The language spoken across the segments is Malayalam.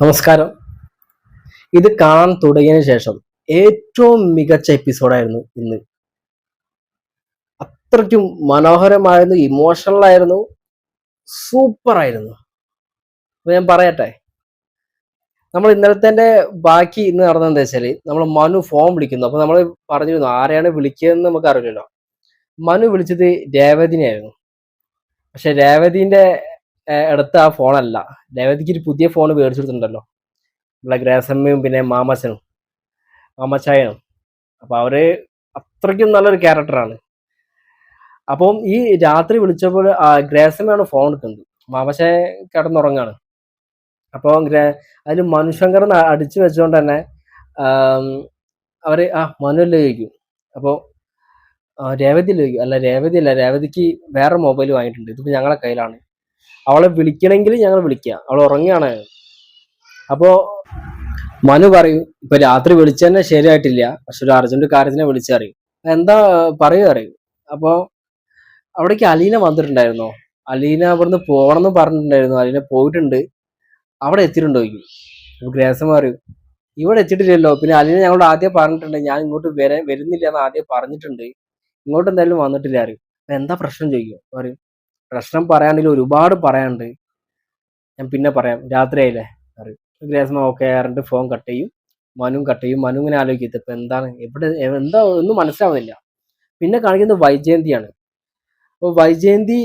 നമസ്കാരം. ഇത് കാണാൻ തുടങ്ങിയതിന് ശേഷം ഏറ്റവും മികച്ച എപ്പിസോഡായിരുന്നു ഇന്ന്. അത്രയ്ക്കും മനോഹരമായിരുന്നു ഇമോഷണൽ ആയിരുന്നു സൂപ്പർ ആയിരുന്നു. അപ്പൊ ഞാൻ പറയട്ടെ നമ്മൾ ഇന്നലത്തെ ബാക്കി ഇന്ന് നടന്നത് എന്താ വെച്ചാൽ നമ്മൾ മനു ഫോൺ വിളിക്കുന്നു. അപ്പൊ നമ്മൾ പറഞ്ഞിരുന്നു ആരെയാണ് വിളിക്കുകയെന്ന് നമുക്ക് അറിയില്ലല്ലോ മനു വിളിച്ചത് രേവതിനെയായിരുന്നു. പക്ഷെ രേവതിന്റെ ഏഹ്, അടുത്ത ആ ഫോണല്ല രേവതിക്ക് ഒരു പുതിയ ഫോൺ മേടിച്ചെടുത്തിട്ടുണ്ടല്ലോ. നമ്മളെ ഗ്രേസമ്മയും പിന്നെ മാമച്ചനും മാമച്ചായനും. അപ്പൊ അവർ അത്രയ്ക്കും നല്ലൊരു ക്യാരക്ടറാണ് അപ്പം ഈ രാത്രി വിളിച്ചപ്പോൾ ഗ്രേസമ്മയാണ് ഫോൺ എടുക്കുന്നത്. മാമച്ചായ കിടന്നുറങ്ങാണ്. അപ്പോൾ അതിൽ മനുഷ്യങ്കർ അടിച്ചു വെച്ചുകൊണ്ട് തന്നെ അവർ ആ മനുവല്ലേ ചോദിക്കും. അപ്പോൾ രേവതി ചോദിക്കും. അല്ല രേവതി അല്ല. രേവതിക്ക് വേറെ മൊബൈൽ വാങ്ങിയിട്ടുണ്ട്. ഇതിപ്പോ ഞങ്ങളെ കയ്യിലാണ്. അവളെ വിളിക്കണമെങ്കിൽ ഞങ്ങൾ വിളിക്കുക അവൾ ഉറങ്ങുകയാണ്. അപ്പോ മനു പറയും ഇപ്പൊ രാത്രി വിളിച്ചന്നെ ശരിയായിട്ടില്ല. പക്ഷെ ഒരു അർജന്റ് കാര്യത്തിനെ വിളിച്ചറിയും എന്താ പറയുക അറിയും? അപ്പോ അവിടേക്ക് അലീന വന്നിട്ടുണ്ടായിരുന്നോ. അലീന അവിടുന്ന് പോകണമെന്ന് പറഞ്ഞിട്ടുണ്ടായിരുന്നു. അലീന പോയിട്ടുണ്ട്. അവിടെ എത്തിയിട്ടുണ്ടോ ചോദിക്കും. ഗ്രേസം പറയും ഇവിടെ എത്തിയിട്ടില്ലല്ലോ. പിന്നെ അലീന ഞങ്ങളോട് ആദ്യം പറഞ്ഞിട്ടുണ്ട്. ഞാൻ ഇങ്ങോട്ട് വരെ വരുന്നില്ല എന്ന് ആദ്യം പറഞ്ഞിട്ടുണ്ട്. ഇങ്ങോട്ട് എന്തായാലും വന്നിട്ടില്ല. അറിയും എന്താ പ്രശ്നം? ചോദിക്കും. പറയും പ്രശ്നം പറയാണെങ്കിൽ ഒരുപാട് പറയാനുണ്ട്. ഞാൻ പിന്നെ പറയാം. രാത്രിയായില്ലേ? അറിയും ഗ്രേസ്മ ഓക്കെ ആറിന്റെ ഫോൺ കട്ട് ചെയ്യും. മനു കട്ട് ചെയ്യും. മനു ഇങ്ങനെ ആലോചിക്കും. ഇപ്പൊ എന്താണ്? എവിടെ എന്താ? ഒന്നും മനസ്സിലാവുന്നില്ല. പിന്നെ കാണിക്കുന്നത് വൈജയന്തിയാണ്. അപ്പോൾ വൈജയന്തി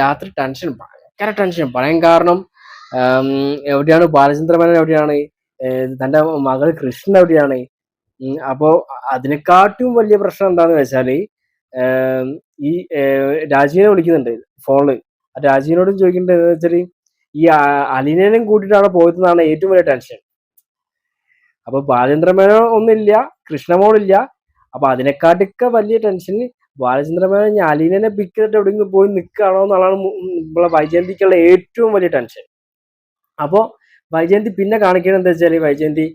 രാത്രി ടെൻഷൻ ഭയങ്കര ടെൻഷൻ പറയാൻ കാരണം എവിടെയാണ്? ബാലചന്ദ്രമേനൻ എവിടെയാണ്? തന്റെ മകൾ കൃഷ്ണൻ എവിടെയാണ്? അപ്പോൾ അപ്പോ അതിനെക്കാട്ടും വലിയ പ്രശ്നം എന്താണെന്ന് വെച്ചാൽ ഏം, ഈ രാജീവനെ വിളിക്കുന്നുണ്ട് ഫോണിൽ. രാജീവിനോടും ചോദിക്കേണ്ടത് എന്ന് വെച്ചാൽ ഈ അലിനേനും കൂട്ടിയിട്ടാണ് പോയതെന്നാണ് ഏറ്റവും വലിയ ടെൻഷൻ. അപ്പൊ ബാലചന്ദ്രമേനോ ഒന്നുമില്ല കൃഷ്ണമോളില്ല. അപ്പൊ അതിനെക്കാട്ടൊക്കെ വലിയ ടെൻഷൻ ബാലചന്ദ്രമേനോ ഞാൻ അലീനനെ പിക്ക് ചെയ്തിട്ട് പോയി നിൽക്കുകയാണോ എന്നുള്ളതാണ് നമ്മളെ വൈജയന്തിക്കുള്ള ഏറ്റവും വലിയ ടെൻഷൻ. അപ്പോ വൈജയന്തി പിന്നെ കാണിക്കുന്നത് എന്താ വെച്ചാൽ വൈജയന്തി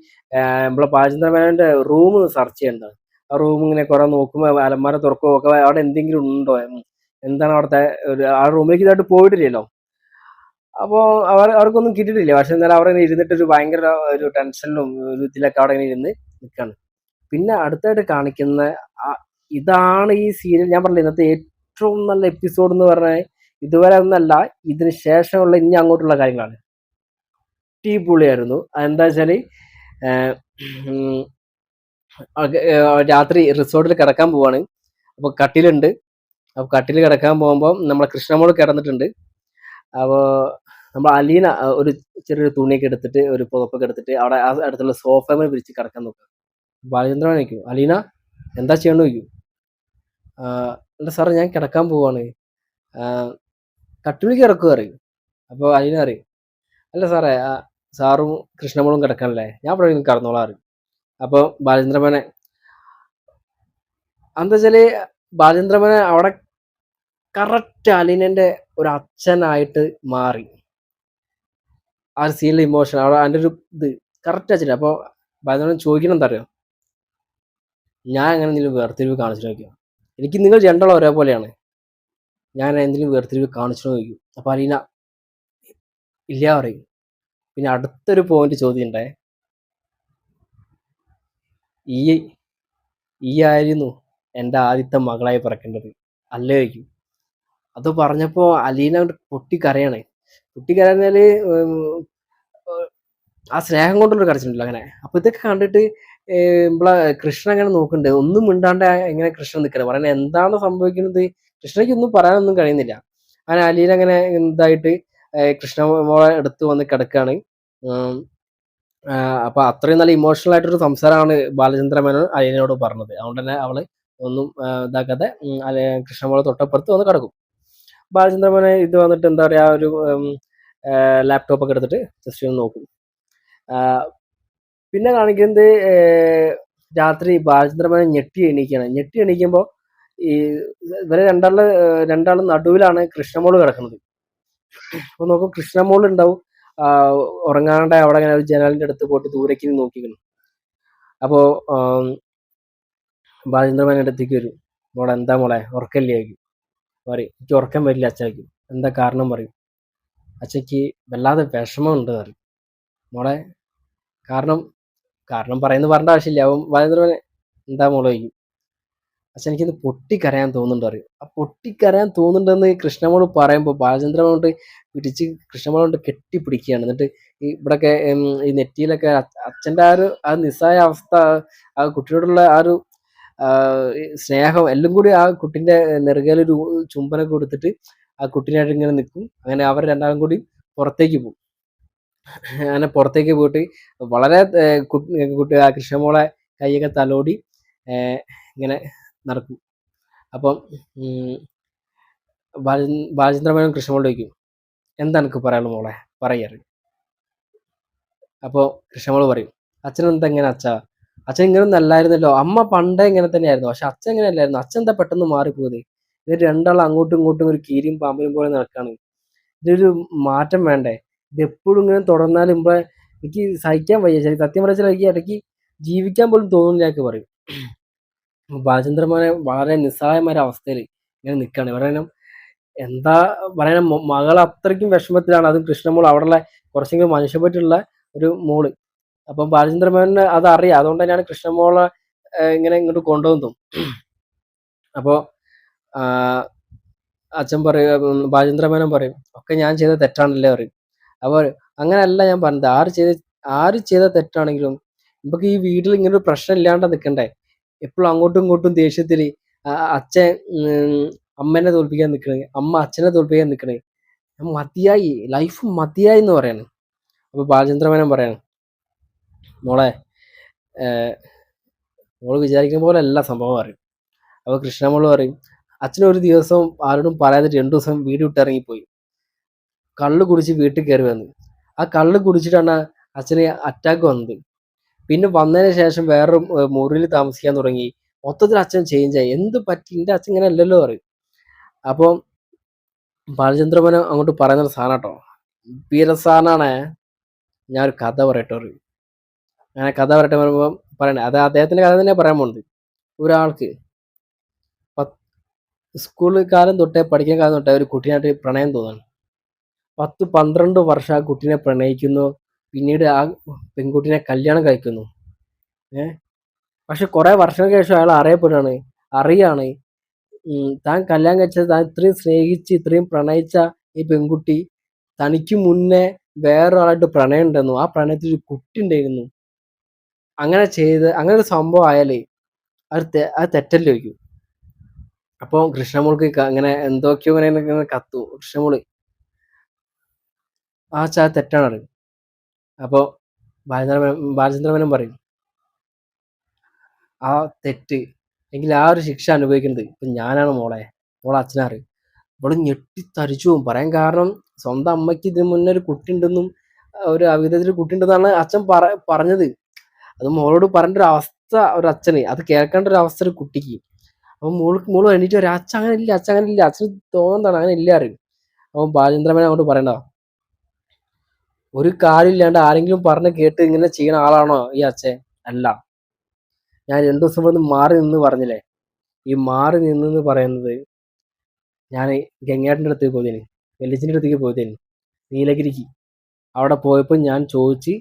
നമ്മളെ ബാലചന്ദ്രമേനോന്റെ റൂം സെർച്ച് ചെയ്യേണ്ടത് റൂം ഇങ്ങനെ കുറെ നോക്കുമ്പോ അലമാര തുറക്കോ ഒക്കെ അവിടെ എന്തെങ്കിലും ഉണ്ടോ? എന്താണ് അവിടുത്തെ ഒരു ആ റൂമിലേക്ക് ഇതായിട്ട് പോയിട്ടില്ലല്ലോ. അപ്പോ അവർ അവർക്കൊന്നും കിട്ടിയിട്ടില്ല. പക്ഷെ എന്നാലും ഇങ്ങനെ ഇരുന്നിട്ട് ഒരു ഭയങ്കര ഒരു ടെൻഷനിലും ഒരു ഇതിലൊക്കെ അവിടെ ഇങ്ങനെ ഇരുന്ന് നിൽക്കാണ് പിന്നെ അടുത്തായിട്ട് കാണിക്കുന്ന ഇതാണ് ഈ സീരിയൽ ഞാൻ പറഞ്ഞില്ല ഇന്നത്തെ ഏറ്റവും നല്ല എപ്പിസോഡ് എന്ന് പറഞ്ഞാൽ ഇതുവരെ ഒന്നല്ല ഇതിന് ശേഷമുള്ള ഇനി അങ്ങോട്ടുള്ള കാര്യങ്ങളാണ്. ടീ പുള്ളിയായിരുന്നു അതെന്താ ഏഹ് രാത്രി റിസോർട്ടിൽ കിടക്കാൻ പോവാണ്. അപ്പൊ കട്ടിലുണ്ട്. അപ്പൊ കട്ടിൽ കിടക്കാൻ പോകുമ്പോൾ നമ്മളെ കൃഷ്ണമോൾ കിടന്നിട്ടുണ്ട്. അപ്പോൾ നമ്മൾ അലീന ഒരു ചെറിയൊരു തുണിയൊക്കെ എടുത്തിട്ട് ഒരു പുതപ്പൊക്കെ എടുത്തിട്ട് അവിടെ ആ അടുത്തുള്ള സോഫ വിരിച്ച് കിടക്കാൻ നോക്കുക ബാലചന്ദ്രൻ ചോദിക്കും അലീന എന്താ ചെയ്യണം? ചോദിക്കും. അല്ല സാറേ ഞാൻ കിടക്കാൻ പോവാണ്. കട്ടിലേക്ക് കിടക്കുക അറിയും അപ്പോൾ അലീന അറിയും അല്ല സാറേ സാറും കൃഷ്ണമോളും കിടക്കാനല്ലേ ഞാൻ ഇരുന്ന് കിടന്നോളാം അറിയും അപ്പോൾ ബാലചന്ദ്രമനെ എന്താ വെച്ചാൽ ബാലചന്ദ്രമനെ അവിടെ കറക്റ്റ് അലീനന്റെ ഒരു അച്ഛനായിട്ട് മാറി. ആ ഒരു സീനിലെ ഇമോഷൻ അവിടെ അതിന്റെ ഒരു ഇത് കറക്റ്റ് അച്ഛൻ അപ്പോൾ ബാലചന്ദ്രൻ ചോദിക്കണം എന്താ ഞാൻ എങ്ങനെ എന്തെങ്കിലും വേർതിരിവ് കാണിച്ചു നോക്കിയോ എനിക്ക് നിങ്ങൾ രണ്ടാളും ഒരേപോലെയാണ്. ഞാൻ എന്തെങ്കിലും വേർതിരിവ് കാണിച്ചു നോക്കിയോ അപ്പൊ അലീന ഇല്ല പറയും. പിന്നെ അടുത്തൊരു പോയിന്റ് ചോദ്യം ഉണ്ടേ. ഈ ഈ ആയിരുന്നു എന്റെ ആദ്യത്തെ മകളായി പിറക്കേണ്ടത്. അല്ലേ ചോദിക്കും അത് പറഞ്ഞപ്പോ അലീന പൊട്ടിക്കരയാണ്. പൊട്ടിക്കരഞ്ഞാൽ ആ സ്നേഹം കൊണ്ടുള്ള കരച്ചിട്ടുണ്ടല്ലോ അങ്ങനെ. അപ്പൊ ഇതൊക്കെ കണ്ടിട്ട് നമ്മളെ കൃഷ്ണൻ അങ്ങനെ നോക്കുന്നുണ്ട് ഒന്നും മിണ്ടാണ്ട് എങ്ങനെ കൃഷ്ണൻ നിൽക്കണേ പറയണേ എന്താണ് സംഭവിക്കുന്നത്? കൃഷ്ണയ്ക്ക് ഒന്നും പറയാനൊന്നും കഴിയുന്നില്ല. അങ്ങനെ അലീന അങ്ങനെ എന്തായിട്ട് കൃഷ്ണ മോളെ എടുത്ത് വന്ന് ആഹ് അപ്പൊ അത്രയും നല്ല ഇമോഷണൽ ആയിട്ടൊരു സംസാരമാണ് ബാലചന്ദ്ര മേനോൻ അലീനയോട് പറഞ്ഞത്. അതുകൊണ്ട് തന്നെ അവൾ ഒന്നും ഇതാക്കാതെ കൃഷ്ണമോൾ തൊട്ടപ്പുറത്ത് വന്ന് കിടക്കും. ബാലചന്ദ്ര മേനോൻ ഇത് വന്നിട്ട് എന്താ പറയാ ഒരു ലാപ്ടോപ്പ് ഒക്കെ എടുത്തിട്ട് ജസ്റ്റ് ഒന്ന് നോക്കും. പിന്നെ കാണിക്കുന്നത് രാത്രി ബാലചന്ദ്ര മേനോൻ ഞെട്ടി എണീക്കുകയാണ് ഞെട്ടി എണീക്കുമ്പോൾ ഈ ഇവരെ രണ്ടാൾ രണ്ടാളും നടുവിലാണ് കൃഷ്ണമോൾ കിടക്കുന്നത്. അപ്പൊ നോക്കും കൃഷ്ണമോൾ ഉണ്ടാവും ഉറങ്ങാണ്ട് അവിടെ ഇങ്ങനെ ഒരു ജനലിന്റെ അടുത്ത് പോയിട്ട് ദൂരേക്ക് നോക്കിക്കണം. അപ്പോ ആം, ബാലചന്ദ്രമേനോന്റെ അടുത്തേക്ക് വരും. മോളെ എന്താ മോളെ? ഉറക്കല്ലേ ആയിരിക്കും പറയും എനിക്ക് ഉറക്കം വരില്ല അച്ഛാക്കും എന്താ കാരണം? പറയും. അച്ഛക്ക് വല്ലാതെ വിഷമമുണ്ട് പറയും. മോളെ കാരണം കാരണം പറയുന്നത് പറഞ്ഞ ആവശ്യമില്ല. അവൻ ബാലചന്ദ്രമാൻ എന്താ മോളെ? ചോദിക്കും. പക്ഷെ എനിക്കിന്ന് പൊട്ടിക്കരയാൻ തോന്നുന്നുണ്ട് അറിയും? ആ പൊട്ടിക്കരയാൻ തോന്നുന്നുണ്ടെന്ന് കൃഷ്ണമോൾ പറയുമ്പോൾ ബാലചന്ദ്രൻ കൊണ്ട് പിടിച്ച് കൃഷ്ണമോളെ കൊണ്ട് കെട്ടിപ്പിടിക്കുകയാണ്. എന്നിട്ട് ഈ ഇവിടൊക്കെ ഈ നെറ്റിയിലൊക്കെ അച്ഛന്റെ ആ ഒരു ആ നിസ്സായ അവസ്ഥ ആ കുട്ടിയോടുള്ള ആ ഒരു സ്നേഹം എല്ലാം കൂടി ആ കുട്ടിന്റെ നെറുകയിലൊരു ചുംബനൊക്കെ കൊടുത്തിട്ട് ആ കുട്ടീനായിട്ട് ഇങ്ങനെ നിൽക്കും. അങ്ങനെ അവർ രണ്ടാളും കൂടി പുറത്തേക്ക് പോകും. അങ്ങനെ പുറത്തേക്ക് പോയിട്ട് വളരെ കുട്ടി- ആ കൃഷ്ണമോളെ കൈയൊക്കെ തലോടി ഇങ്ങനെ നടക്കും. അപ്പം ബാല ബാലചന്ദ് ബാലചന്ദ്രമേനോൻ കൃഷ്ണമോളോട് ചോദിക്കും എന്താ എനിക്ക് മോളെ? പറയാറ് അപ്പോൾ കൃഷ്ണമോൾ പറയും അച്ഛൻ എന്താ ഇങ്ങനെ അച്ഛാ? അച്ഛൻ ഇങ്ങനൊന്നും അല്ലായിരുന്നല്ലോ അമ്മ പണ്ടേ ഇങ്ങനെ തന്നെയായിരുന്നു. പക്ഷെ അച്ഛൻ ഇങ്ങനെ അല്ലായിരുന്നു. അച്ഛൻ എന്താ പെട്ടെന്ന് മാറിപ്പോയത്? ഇവർ രണ്ടാളും അങ്ങോട്ടും ഇങ്ങോട്ടും ഒരു കീരിയും പാമ്പിനും പോലെ നടക്കാണ്. ഇതൊരു മാറ്റം വേണ്ടേ? ഇത് എപ്പോഴും ഇങ്ങനെ തുടർന്നാൽ ഇമ്പളെ എനിക്ക് സഹിക്കാൻ വയ്യ. ശരി സത്യം പറഞ്ഞാൽ ഇടയ്ക്ക് ജീവിക്കാൻ പോലും തോന്നുന്നില്ല പറയും. ബാലചന്ദ്രമാനെ വളരെ നിസ്സഹായമായ അവസ്ഥയിൽ ഇങ്ങനെ നിൽക്കുകയാണ്. പറയണം എന്താ പറയണം മകൾ അത്രയ്ക്കും വിഷമത്തിലാണ്. അതും കൃഷ്ണമോൾ അവിടെയുള്ള കുറച്ചെങ്കിലും മനുഷ്യപ്പറ്റുള്ള ഒരു മോൾ. അപ്പം ബാലചന്ദ്രമേനന് അത് അറിയാം അതുകൊണ്ട് തന്നെയാണ് കൃഷ്ണമോളെ ഇങ്ങനെ ഇങ്ങോട്ട് കൊണ്ടുവന്നതും. അപ്പോൾ അച്ഛൻ പറയും ബാലചന്ദ്രമേനൻ പറയും ഒക്കെ ഞാൻ ചെയ്ത തെറ്റാണല്ലേ പറയും. അപ്പോൾ അങ്ങനെയല്ല ഞാൻ പറഞ്ഞത്. ആര് ചെയ്ത ആര് ചെയ്ത തെറ്റാണെങ്കിലും നമുക്ക് ഈ വീട്ടിൽ ഇങ്ങനൊരു പ്രശ്നം ഇല്ലാണ്ട് നിൽക്കണ്ടേ? എപ്പോഴും അങ്ങോട്ടും ഇങ്ങോട്ടും ദേഷ്യത്തിൽ അച്ഛൻ അമ്മനെ തോൽപ്പിക്കാൻ നിൽക്കണേ അമ്മ അച്ഛനെ തോൽപ്പിക്കാൻ നിൽക്കണേ മതിയായി. ലൈഫ് മതിയായി എന്ന് പറയാണ്. അപ്പൊ ബാലചന്ദ്രമേനൻ പറയാണ് മോളെ മോൾ വിചാരിക്കുന്ന പോലെ എല്ലാ സംഭവം പറയും. അപ്പൊ കൃഷ്ണമോൾ പറയും അച്ഛനൊരു ദിവസം ആരോടും പറയാതെ രണ്ടു ദിവസം വീട് വിട്ടിറങ്ങിപ്പോയി. കള്ള് കുടിച്ച് വീട്ടിൽ കയറി വന്നു. ആ കള്ള് കുടിച്ചിട്ടാണ് അച്ഛന് അറ്റാക്ക് വന്നത്. പിന്നെ വന്നതിന് ശേഷം വേറൊരു മുറിയിൽ താമസിക്കാൻ തുടങ്ങി. മൊത്തത്തിൽ അച്ഛൻ ചേഞ്ച് ആയി. എന്ത് പറ്റി? എന്റെ അച്ഛൻ ഇങ്ങനെ അല്ലല്ലോ പറയും. അപ്പോൾ ബാലചന്ദ്രമനം അങ്ങോട്ട് പറയുന്ന ഒരു സാധനം കേട്ടോ. ഞാൻ ഒരു കഥ പറയട്ടെ പറയും. അങ്ങനെ കഥ പറയട്ടെ പറയുമ്പോൾ പറയണേ. അത് അദ്ദേഹത്തിന്റെ കഥ തന്നെ പറയാൻ പോകുന്നത് ഒരാൾക്ക് സ്കൂൾ കാലം തൊട്ടേ പഠിക്കുന്ന കാലം തൊട്ടേ ഒരു കുട്ടീനായിട്ട് പ്രണയം തോന്നാണ്. പത്ത് പന്ത്രണ്ട് വർഷം ആ കുട്ടീനെ പ്രണയിക്കുന്നു. പിന്നീട് ആ പെൺകുട്ടിനെ കല്യാണം കഴിക്കുന്നു. ഏഹ് പക്ഷെ കുറെ വർഷങ്ങൾക്ക് ശേഷം അയാൾ അറിയപ്പെടുകയാണ് അറിയാണ് താൻ കല്യാണം കഴിച്ചത് താൻ ഇത്രയും സ്നേഹിച്ച് ഇത്രയും പ്രണയിച്ച ഈ പെൺകുട്ടി തനിക്ക് മുന്നേ വേറൊരാളായിട്ട് പ്രണയം ഉണ്ടെന്നു ആ പ്രണയത്തിൽ ഒരു കുട്ടി ഉണ്ടായിരുന്നു. അങ്ങനെ ചെയ്ത് അങ്ങനെ ഒരു സംഭവം ആയാലേ അത് തെ- അത് തെറ്റല്ലേ ചോദിക്കും. അപ്പോൾ അങ്ങനെ എന്തൊക്കെയോ ഇങ്ങനെ കത്തു. കൃഷ്ണമോൾ ആ ചാ തെറ്റാണ് പറയും അപ്പോൾ ബാലചന്ദ്ര ബാലചന്ദ്രമേനൻ പറയും ആ തെറ്റ് എങ്കിൽ ആ ഒരു ശിക്ഷ അനുഭവിക്കുന്നത് ഇപ്പൊ ഞാനാണ് മോളെ മോളെ അച്ഛനാറ് ഇവൾ ഞെട്ടിത്തരിച്ചു പോകും. പറയാൻ കാരണം സ്വന്തം അമ്മയ്ക്ക് ഇതിന് മുന്നേ ഒരു കുട്ടി ഉണ്ടെന്നും ഒരു അവിധത്തിൽ കുട്ടി ഉണ്ടെന്നാണ് അച്ഛൻ പറ പറഞ്ഞത്. അത് മോളോട് പറഞ്ഞ ഒരു അവസ്ഥ ഒരു അച്ഛന്. അത് കേൾക്കേണ്ട ഒരു അവസ്ഥ ഒരു കുട്ടിക്ക്. അപ്പൊ മോൾക്ക് മോൾ എണീറ്റ് ഒരു അച്ഛൻ അങ്ങനെ ഇല്ല അച്ഛൻ അങ്ങനെ ഇല്ല അച്ഛന് തോന്നുന്നതാണ് അങ്ങനെ ഇല്ല അറിയും അപ്പൊ ബാലചന്ദ്രമേനെ അങ്ങോട്ട് പറയണ്ട ഒരു കാര്യമില്ലാണ്ട് ആരെങ്കിലും പറഞ്ഞ് കേട്ട് ഇങ്ങനെ ചെയ്യുന്ന ആളാണോ ഈ അച്ഛൻ? അല്ല. ഞാൻ രണ്ടു ദിവസം വന്ന് മാറി നിന്ന് പറഞ്ഞില്ലേ? ഈ മാറി നിന്നെന്ന് പറയുന്നത് ഞാൻ ഗംഗേട്ടന്റെ അടുത്തേക്ക് പോയതിന്. വെല്ലിച്ചിന്റെ അടുത്തേക്ക് പോയതിന്. നീലഗിരിക്ക്. അവിടെ പോയപ്പോൾ ഞാൻ ചോദിച്ച്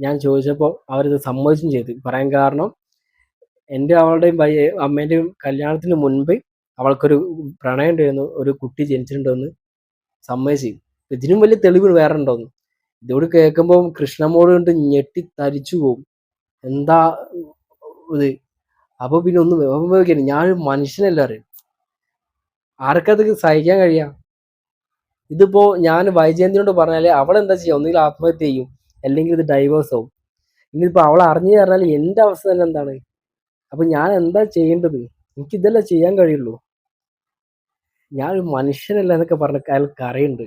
ഞാൻ ചോദിച്ചപ്പോൾ അവരിത് സമ്മതിച്ചും ചെയ്തു. പറയാൻ കാരണം എന്റെ അവളുടെയും ഭയ അമ്മേന്റെയും കല്യാണത്തിന് മുൻപ് അവൾക്കൊരു പ്രണയം ഉണ്ടായിരുന്നു. ഒരു കുട്ടി ജനിച്ചിട്ടുണ്ടെന്ന് സമ്മതിച്ചു. ഇതിനും വലിയ തെളിവ് വേറെ ഉണ്ടോന്ന്. ഇതോട് കേൾക്കുമ്പോൾ കൃഷ്ണമോട് കൊണ്ട് ഞെട്ടി തരിച്ചു പോകും എന്താ ഇത്? അപ്പൊ പിന്നെ ഒന്നും ഉപയോഗിക്കണം ഞാൻ മനുഷ്യനല്ല അറിയും. ആർക്കത് സഹിക്കാൻ കഴിയാ? ഇതിപ്പോ ഞാൻ വൈജയന്തിനോട് പറഞ്ഞാൽ അവൾ എന്താ ചെയ്യാ? ഒന്നുകിൽ ആത്മഹത്യ ചെയ്യും. അല്ലെങ്കിൽ ഇത് ഡൈവേഴ്സ് ആവും. ഇനിയിപ്പോ അവൾ അറിഞ്ഞു പറഞ്ഞാൽ എന്റെ അവസ്ഥ തന്നെ എന്താണ്? അപ്പൊ ഞാൻ എന്താ ചെയ്യേണ്ടത്? എനിക്ക് ചെയ്യാൻ കഴിയുള്ളൂ. ഞാൻ ഒരു മനുഷ്യനല്ല എന്നൊക്കെ പറഞ്ഞ അയാൾ കരയുണ്ട്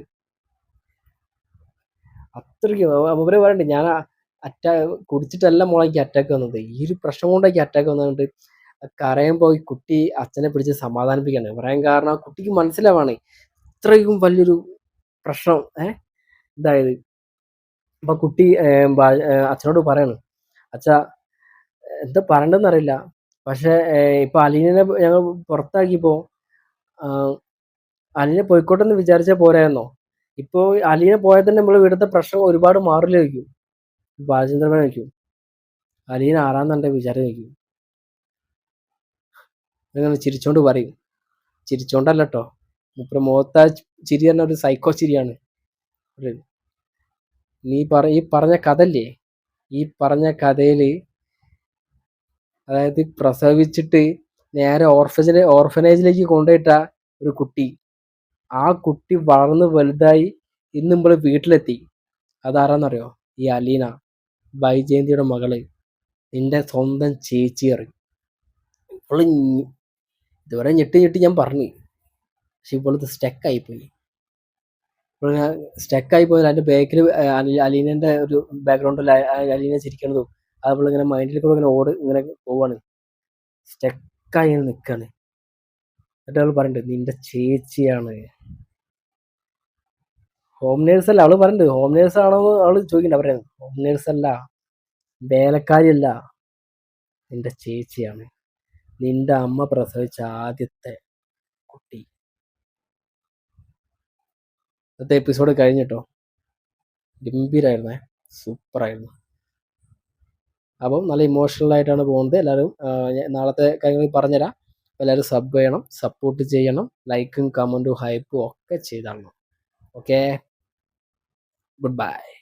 അത്രയ്ക്ക് അവരെ പറയണ്ടേ ഞാൻ അറ്റാ കുടിച്ചിട്ടല്ല മോളെ അറ്റാക്ക് വന്നത്. ഈ ഒരു പ്രശ്നം കൊണ്ടൊക്കെ അറ്റാക്ക് വന്നതുകൊണ്ട് കരയുമ്പോൾ ഈ കുട്ടി അച്ഛനെ പിടിച്ച് സമാധാനിപ്പിക്കാണ്. പറയാൻ കാരണം കുട്ടിക്ക് മനസ്സിലാവാണ്. ഇത്രയും വലിയൊരു പ്രശ്നം ഏഹ് ഇതായത്. അപ്പൊ കുട്ടി അച്ഛനോട് പറയാണ്. അച്ഛ എന്താ പറയണ്ടെന്ന് അറിയില്ല. പക്ഷെ ഇപ്പൊ അലീനെ ഞങ്ങൾ പുറത്താക്കിയപ്പോ അലീനെ പോയിക്കോട്ടെ എന്ന് വിചാരിച്ചാൽ പോരായിരുന്നോ? ഇപ്പോ അലീനെ പോയാൽ തന്നെ നമ്മൾ ഇവിടുത്തെ പ്രശ്നം ഒരുപാട് മാറില്ലായിരിക്കും അലീൻ അലീന വിചാരം വയ്ക്കും അങ്ങനെ ചിരിച്ചോണ്ട് പറയും. ചിരിച്ചോണ്ടല്ല കേട്ടോ ഇപ്പൊ മോത്ത ചിരി തന്നെ ഒരു സൈക്കോ ചിരിയാണ്. നീ പറ ഈ പറഞ്ഞ കഥല്ലേ ഈ പറഞ്ഞ കഥയിൽ അതായത് പ്രസവിച്ചിട്ട് നേരെ ഓർഫനേജിലേക്ക് കൊണ്ടുപോയിട്ട ഒരു കുട്ടി. ആ കുട്ടി വളർന്ന് വലുതായി ഇന്ന് നമ്മൾ വീട്ടിലെത്തി. അതാരാന്നറിയോ? ഈ അലീന ബൈജയന്തിയുടെ മകൾ. നിന്റെ സ്വന്തം ചേച്ചി അറിയും. ഇവൾ ഇതുവരെ ഞെട്ടി ഞെട്ടി ഞാൻ പറഞ്ഞു. പക്ഷെ ഇവളത് സ്റ്റക്കായിപ്പോയി സ്റ്റക്കായി പോയത് അതിന്റെ ബാക്കിൽ അലീനന്റെ ഒരു ബാക്ക്ഗ്രൗണ്ടിൽ അലീന ചിരിക്കണതും അതുപോലെ ഇങ്ങനെ മൈൻഡിൽ കൂടെ ഇങ്ങനെ ഓട് ഇങ്ങനെ പോവാണ്. സ്റ്റക്കായി നിൽക്കാണ് എന്നിട്ട് അവൾ പറയുന്നുണ്ട് നിന്റെ ചേച്ചിയാണ്. ഹോം നേഴ്സ് അല്ല അവൾ പറയുന്നുണ്ട് ഹോം നേഴ്സ് ആണോ അവൾ ചോദിക്കണ്ട പറയുന്നത് ഹോം നേഴ്സ് അല്ല വേലക്കാരിയല്ല നിന്റെ ചേച്ചിയാണ്. നിന്റെ അമ്മ പ്രസവിച്ച ആദ്യത്തെ കുട്ടി. ഇന്നത്തെ എപ്പിസോഡ് കഴിഞ്ഞിട്ടോ ഗംഭീരായിരുന്നേ സൂപ്പറായിരുന്നു. അപ്പം നല്ല ഇമോഷണൽ ആയിട്ടാണ് പോകുന്നത്. എല്ലാവരും നാളത്തെ കാര്യങ്ങൾ പറഞ്ഞുതരാം. എല്ലാവരും സബ് ചെയ്യണം സപ്പോർട്ട് ചെയ്യണം ലൈക്കും കമന്റും ഹൈപ്പും ഒക്കെ ചെയ്തരണം ഓക്കെ ഗുഡ് ബൈ